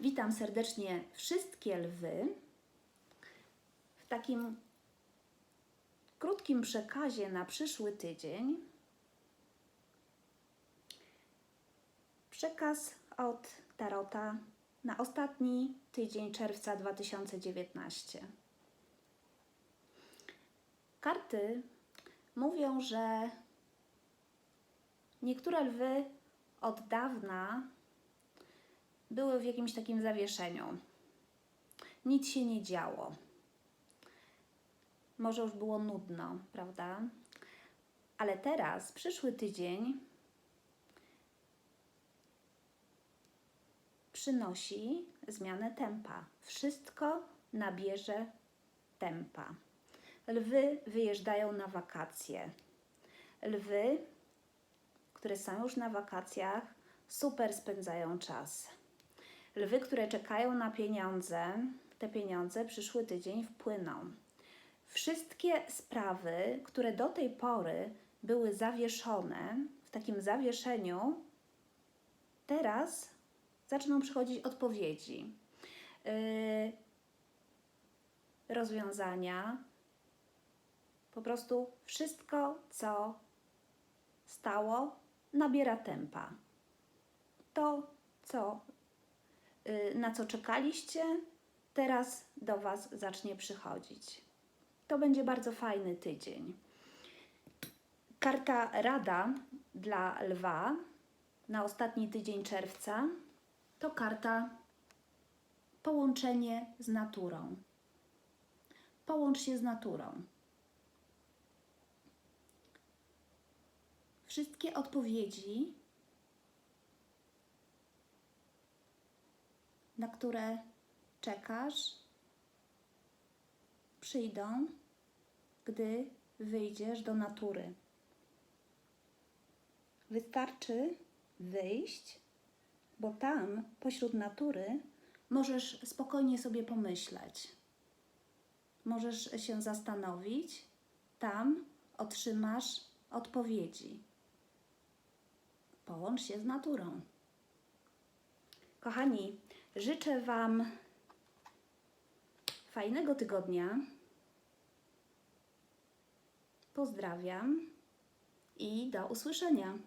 Witam serdecznie wszystkie lwy w takim krótkim przekazie na przyszły tydzień. Przekaz od Tarota na ostatni tydzień czerwca 2019. Karty mówią, że niektóre lwy od dawna były w jakimś takim zawieszeniu. Nic się nie działo. Może już było nudno, prawda? Ale teraz, przyszły tydzień, przynosi zmianę tempa. Wszystko nabierze tempa. Lwy wyjeżdżają na wakacje. Lwy, które są już na wakacjach, super spędzają czas. Lwy, które czekają na pieniądze, te pieniądze przyszły tydzień wpłyną. Wszystkie sprawy, które do tej pory były zawieszone, w takim zawieszeniu, teraz zaczną przychodzić odpowiedzi, yy, rozwiązania. Po prostu wszystko, co stało, nabiera tempa. To, co na co czekaliście, teraz do Was zacznie przychodzić. To będzie bardzo fajny tydzień. Karta Rada dla Lwa na ostatni tydzień czerwca to karta połączenie z naturą. Połącz się z naturą. Wszystkie odpowiedzi na które czekasz, przyjdą, gdy wyjdziesz do natury. Wystarczy wyjść, bo tam, pośród natury, możesz spokojnie sobie pomyśleć. Możesz się zastanowić, tam otrzymasz odpowiedzi. Połącz się z naturą. Kochani, życzę Wam fajnego tygodnia. Pozdrawiam i do usłyszenia.